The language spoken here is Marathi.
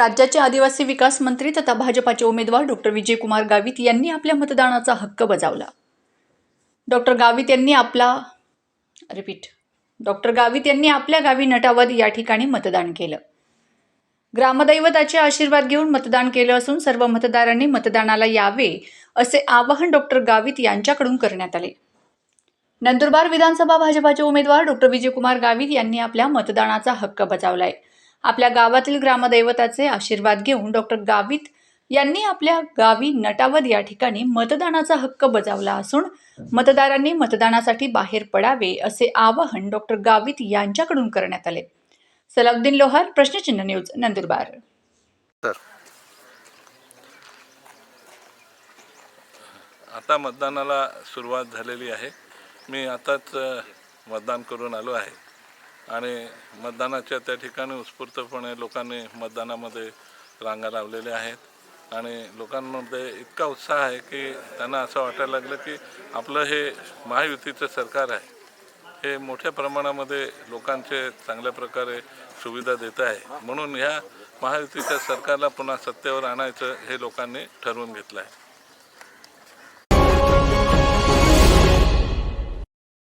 राज्याचे आदिवासी विकास मंत्री तथा भाजपाचे उमेदवार डॉक्टर विजयकुमार गावित यांनी आपल्या मतदानाचा हक्क बजावला. डॉक्टर गावित यांनी आपला रिपीट डॉक्टर गावित यांनी आपल्या गावी नटावद या ठिकाणी मतदान केलं. ग्रामदैवताचे आशीर्वाद घेऊन मतदान केलं असून सर्व मतदारांनी मतदानाला यावे असे आवाहन डॉक्टर गावित यांच्याकडून करण्यात आले. नंदुरबार विधानसभा भाजपाचे उमेदवार डॉक्टर विजयकुमार गावित यांनी आपल्या मतदानाचा हक्क बजावलाय. आपल्या गावातील ग्रामदैवताचे आशीर्वाद घेऊन डॉक्टर गावित यांनी आपल्या गावी नटावद या ठिकाणी मतदानाचा हक्क बजावला असून मतदारांनी मतदानासाठी बाहेर पडावे असे आवाहन डॉक्टर गावित यांच्याकडून करण्यात आले. सलाउद्दीन लोहार प्रश्नचिन्ह न्यूज नंदुरबार. आता मतदानाला सुरुवात झालेली आहे. मी आताच मतदान करून आलो आहे. आणि मतदानाच्या त्या ठिकाणी उत्स्फूर्तपणे लोकांनी मतदानामध्ये रांगा लावलेल्या आहेत. आणि लोकांमध्ये इतका उत्साह आहे की त्यांना असं वाटायला लागलं की आपलं हे महायुतीचं सरकार आहे. हे मोठ्या प्रमाणामध्ये लोकांचे चांगल्या प्रकारे सुविधा देत आहे. म्हणून ह्या महायुतीच्या सरकारला पुन्हा सत्तेवर आणायचं हे लोकांनी ठरवून घेतलं आहे.